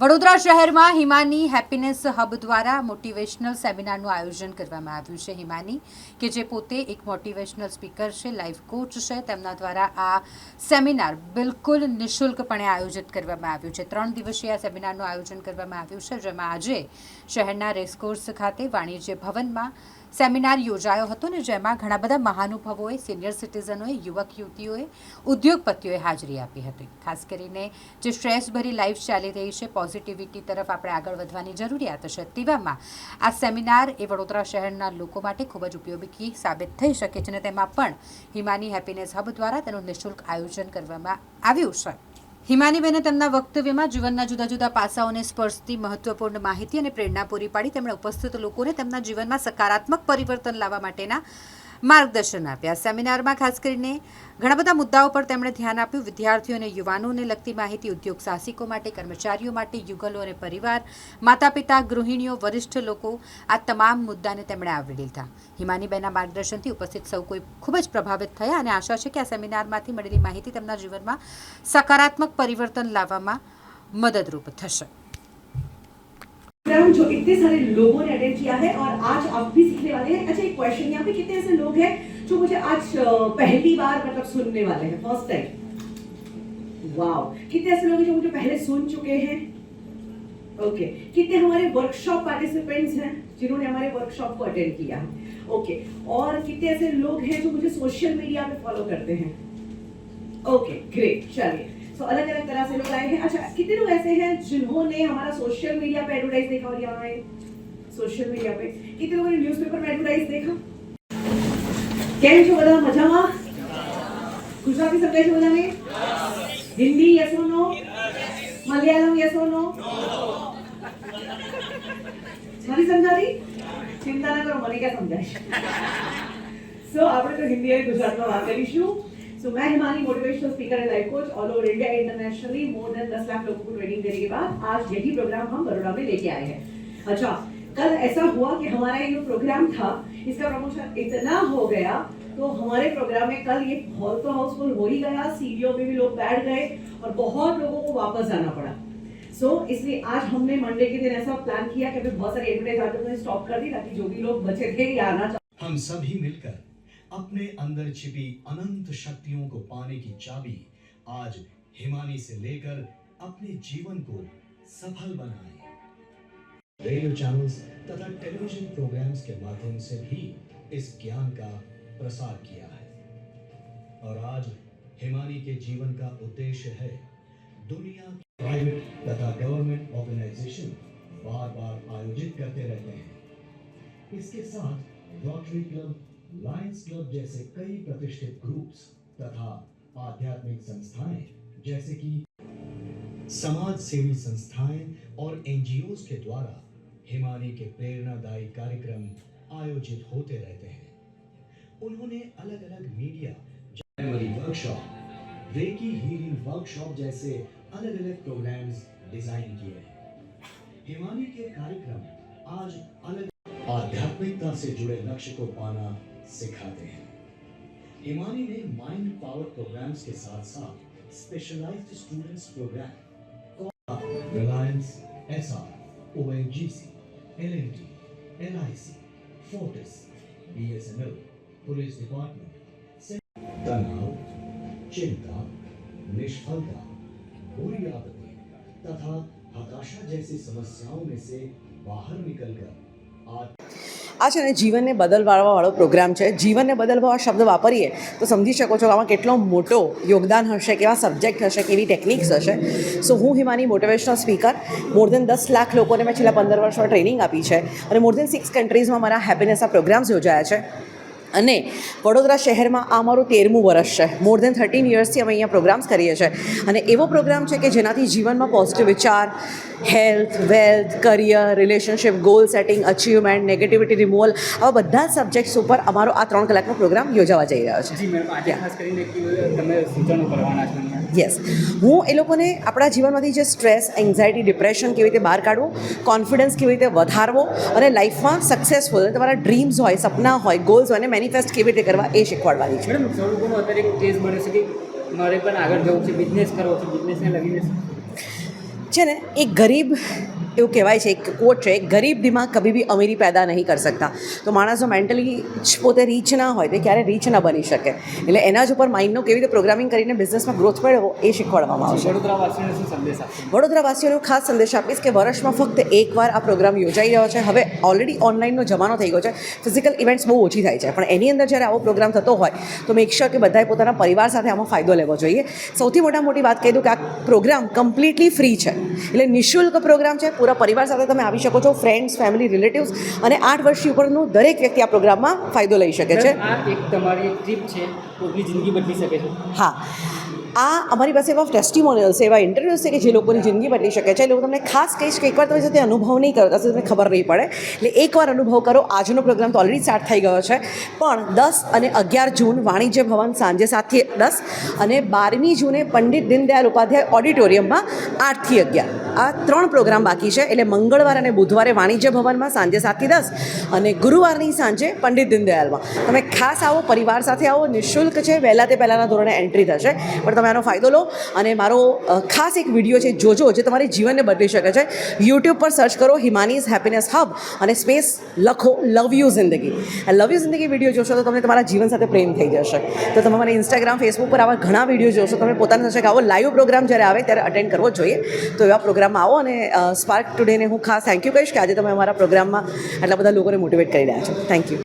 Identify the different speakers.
Speaker 1: વડોદરા શહેરમાં Himani happiness hub દ્વારા motivational સેમિનારનું આયોજન કરવામાં આવ્યું છે. હિમાની, કે જે પોતે એક મોટિવેશનલ સ્પીકર છે, લાઈફ કોચ છે, તેમના દ્વારા આ સેમિનાર બિલકુલ નિઃશુલ્કપણે આયોજિત કરવામાં આવ્યું છે. ત્રણ દિવસીય આ સેમિનારનું આયોજન કરવામાં આવ્યું છે, જેમાં આજે શહેરના રેસકોર્સ ખાતે વાણિજ્ય ભવનમાં સેમિનાર યોજાયો હતો ને જેમાં ઘણા બધા મહાનુભાવોએ, સિનિયર સિટીઝનોએ, યુવક યુવતીઓએ, ઉદ્યોગપતિઓએ હાજરી આપી હતી. ખાસ કરીને જે સ્ટ્રેસભરી લાઈફ ચાલી રહી છે, પોઝિટિવિટી તરફ આપણે આગળ વધવાની જરૂરિયાત છે, તેવામાં આ સેમિનાર એ વડોદરા શહેરના લોકો માટે ખૂબ જ ઉપયોગી સાબિત થઈ શકે છે અને તેમાં પણ હિમાની હેપીનેસ હબ દ્વારા તેનું નિઃશુલ્ક આયોજન કરવામાં આવ્યું છે. હિમાનીબેને તેમના વક્તવ્યમાં જીવનના જુદા જુદા પાસાઓને સ્પર્શતી મહત્વપૂર્ણ માહિતી અને પ્રેરણા પૂરી પાડી. તેમણે ઉપસ્થિત લોકોને તેમના જીવનમાં સકારાત્મક પરિવર્તન લાવવા માટેના માર્ગદર્શન આપ્યા. સેમિનારમાં ખાસ કરીને ઘણા બધા મુદ્દાઓ પર તેમણે ધ્યાન આપ્યું. વિદ્યાર્થીઓ અને યુવાનોને લગતી માહિતી ઉદ્યોગ સાહસિકો માટે, કર્મચારીઓ માટે, યુગલો અને પરિવાર માતા પિતા ગૃહિણીઓ, વરિષ્ઠ લોકો આ તમામ મુદ્દાને તેમણે આવરી લીધા. હિમાનીબેનના માર્ગદર્શનથી ઉપસ્થિત સૌ કોઈ ખૂબ જ પ્રભાવિત થયા અને આશા છે કે આ સેમિનારમાંથી મળેલી માહિતી તેમના જીવનમાં સકારાત્મક પરિવર્તન લાવવામાં મદદરૂપ થશે.
Speaker 2: प्रोग्राम जो इतने सारे लोगों ने अटेंड किया है और आज आप भी सीखने वाले हैं। अच्छा एक क्वेश्चन यहाँ पे कितने ऐसे लोग हैं जो मुझे आज पहली बार मतलब सुनने वाले हैं फ़र्स्ट टाइम वाओ कितने ऐसे लोग हैं जो मुझे पहले सुन चुके हैं? Okay okay. कितने हमारे वर्कशॉप पार्टिसिपेंट्स हैं जिन्होंने हमारे वर्कशॉप को अटेंड किया है? ओके और कितने ऐसे लोग हैं जो मुझे सोशल मीडिया पे फॉलो करते हैं? ओके ग्रेट चलिए। सो अलग अलग तरह से लोग आए हैं अच्छा कितने लोग ऐसे हैं जिन्होंने हमारा सोशल मीडिया पे एडवर्टाइज देखा और यहाँ आए सोशल मीडिया पे कितने लोगों ने न्यूज़पेपर में एडवर्टाइज देखा કેમ છો બધા મજામાં ગુજરાતી સમજાય છે બધાને Hindi yes or no Malayalam yes or no નથી સમજાતી ચિંતા ના કરો મને ક્યાં સમજાય સો આપણે તો હિન્દી અને ગુજરાતમાં વાત કરીશું सो मैं Himani motivational speaker and life coach all over India internationally more than दस लाख लोगों को ट्रेनिंग देने के बाद आज यही प्रोग्राम हम बड़ोड़ा में लेके आए हैं। अच्छा कल ऐसा हुआ कि हमारा ये जो प्रोग्राम था इसका प्रमोशन इतना हो गया तो हमारे प्रोग्राम में कल ये हॉल तो हाउसफुल हो ही गया सीढ़ियों में भी लोग बैठ गए और बहुत लोगों को वापस जाना पड़ा। सो so, इसलिए आज हमने मंडे के दिन ऐसा प्लान किया कि बहुत सारे एडवर्टाइज स्टॉप कर दी ताकि जो भी लोग बचे थे या आना
Speaker 3: हम सभी मिलकर अपने अंदर छिपी अनंत शक्तियों को पाने की चाबी आज हिमानी से लेकर अपने जीवन को सफल बनाए रेडियो चैनल्स तथा टेलीविज़न प्रोग्राम्स के माध्यम से भी इस ज्ञान का प्रसार किया है। और आज हिमानी के जीवन का उद्देश्य है दुनिया प्राइवेट तथा गवर्नमेंट ऑर्गेनाइजेशन बार बार आयोजित करते रहते हैं। इसके साथ रोटरी क्लब लायंस क्लब जैसे कई प्रतिष्ठित ग्रुप्स तथा आध्यात्मिक संस्थाएँ, जैसे कि समाज सेवी संस्थाएँ और एनजीओज के द्वारा हिमानी के प्रेरणादायी कार्यक्रम आयोजित होते रहते हैं। उन्होंने अलग अलग मीडिया जनवरी वर्कशॉप रेकी हीलिंग वर्कशॉप जैसे अलग अलग प्रोग्राम्स डिज़ाइन किए हैं। हिमानी के कार्यक्रम आज अलग आध्यात्मिकता से जुड़े लक्ष्य को पाना सिखाते हैं। हिमानी ने माइंड पावर प्रोग्राम्स के साथ साथ specialised students programme Reliance S R O N G C L N T L I C Fortis B S N L police department तनाव चिंता निष्फलता बुरी आदतें तथा हताशा जैसी समस्याओं में से बाहर निकलकर आज
Speaker 4: આ છે ને જીવનને બદલવાળો પ્રોગ્રામ છે. જીવનને બદલવા શબ્દ વાપરીએ તો સમજી શકો છો આમાં કેટલો મોટો યોગદાન હશે, કેવા સબ્જેક્ટ હશે, કેવી ટેકનિક્સ હશે. સો હું Himani motivational speaker more than દસ લાખ લોકોને મેં છેલ્લા પંદર વર્ષમાં ટ્રેનિંગ આપી છે. અને મોર દેન સિક્સ કન્ટ્રીઝમાં મારા હેપીનેસના પ્રોગ્રામ્સ યોજાયા છે. અને વડોદરા શહેરમાં આ અમારું તેરમું વર્ષ છે. મોર દેન થર્ટીન યર્સથી અમે અહીંયા પ્રોગ્રામ્સ કરીએ છીએ. અને એવો પ્રોગ્રામ છે કે જેનાથી જીવનમાં પોઝિટિવ વિચાર health wealth career relationship goal setting achievement negativity removal આવા બધા જ સબ્જેક્ટ્સ ઉપર અમારો આ ત્રણ કલાકનો પ્રોગ્રામ યોજાવા જઈ રહ્યો છે. યસ હું એ લોકોને આપણા જીવનમાંથી જે સ્ટ્રેસ એન્ઝાયટી ડિપ્રેશન કેવી રીતે બહાર કાઢવું કોન્ફિડન્સ કેવી રીતે વધારવો અને લાઈફમાં સક્સેસફુલ તમારા ડ્રીમ્સ હોય સપના હોય ગોલ્સ હોય અને મેનિફેસ્ટ કેવી રીતે કરવા એ શીખવાડવાની છે.
Speaker 5: મેડમ સૌ લોકોનો અત્યારે એક કેસ બને છે કે મારે પણ આગળ જવું છે બિઝનેસ કરવો છે બિઝનેસને લગીને
Speaker 4: છે ને એક ગરીબ એવું કહેવાય છે એક કોટ છે ગરીબ દિમાગ કભી બી અમીરી પેદા નહીં કરી શકતા. તો માણસો મેન્ટલી પોતે રીચ ના હોય તે ક્યારે રીચ ના બની શકે. એટલે એના જ ઉપર માઇન્ડનો કેવી રીતે પ્રોગ્રામિંગ કરીને બિઝનેસમાં ગ્રોથ મેળવો એ શીખવાડવામાં આવશે.
Speaker 5: વડોદરાવાસીઓને
Speaker 4: હું ખાસ સંદેશ આપીશ કે વર્ષમાં ફક્ત એકવાર આ પ્રોગ્રામ યોજાઈ રહ્યો છે. હવે ઓલરેડી ઓનલાઈનનો જમાનો થઈ ગયો છે. ફિઝિકલ ઇવેન્ટ્સ બહુ ઓછી થાય છે. પણ એની અંદર જ્યારે આવો પ્રોગ્રામ થતો હોય તો મેક શ્યોર કે બધાએ પોતાના પરિવાર સાથે આમાં ફાયદો લેવો જોઈએ. સૌથી મોટા મોટી વાત કહી દઉં કે આ પ્રોગ્રામ કમ્પ્લીટલી ફ્રી છે. એટલે નિઃશુલ્ક પ્રોગ્રામ છે પૂરા પરિવાર સાથે તમે આવી શકો છો ફ્રેન્ડ્સ ફેમિલી રિલેટિવ્સ અને આઠ વર્ષથી ઉપરનું દરેક વ્યક્તિ આ પ્રોગ્રામમાં ફાયદો લઈ શકે છે.
Speaker 5: આ એક તમારી ટ્રીપ છે જિંદગી બદલી શકે છે.
Speaker 4: હા. આ અમારી પાસે એવા ફેસ્ટિમોનિયલ્સ એવા ઇન્ટરવ્યૂઝ છે કે જે લોકોની જિંદગી બદલી શકે છે. એ લોકો તમને ખાસ કહીશ કે એકવાર તમે જે અનુભવ નહીં કરો તો તમને ખબર નહીં પડે. એટલે એકવાર અનુભવ કરો. આજનો પ્રોગ્રામ તો ઓલરેડી સ્ટાર્ટ થઈ ગયો છે. પણ દસ અને અગિયાર જૂન વાણિજ્ય ભવન સાંજે સાતથી દસ અને બારમી જૂને પંડિત દીનદયાળ ઉપાધ્યાય ઓડિટોરિયમમાં આઠથી અગિયાર. આ ત્રણ પ્રોગ્રામ બાકી છે. એટલે મંગળવાર અને બુધવારે વાણિજ્ય ભવનમાં સાંજે સાતથી દસ અને ગુરુવારની સાંજે પંડિત દીનદયાળમાં તમે ખાસ આવો પરિવાર સાથે આવો. નિઃશુલ્ક છે. વહેલા તે પહેલાંના ધોરણે એન્ટ્રી થશે. પણ તમે આનો ફાયદો લો અને મારો ખાસ એક વીડિયો છે જોજો જે તમારી જીવનને બદલી શકે છે. યુટ્યુબ પર સર્ચ કરો હિમાનીઝ હેપીનેસ હબ અને સ્પેસ લખો લવ યુ જિંદગી લવ યુ જિંદગી વીડિયો જોશો તો તમને તમારા જીવન સાથે પ્રેમ થઈ જશે. તો તમે મને ઇન્સ્ટાગ્રામ ફેસબુક પર આવા ઘણા વીડિયો જોશો. તમે પોતાને કે આવો લાઈવ પ્રોગ્રામ જ્યારે આવે ત્યારે અટેન્ડ કરવો જોઈએ. તો એવા પ્રોગ્રામમાં આવો અને સ્પાર્ક ટુડેને હું ખાસ થેન્ક યુ કહીશ કે આજે તમે અમારા પ્રોગ્રામમાં આટલા બધા લોકોને મોટિવેટ કરી રહ્યા છો. Thank you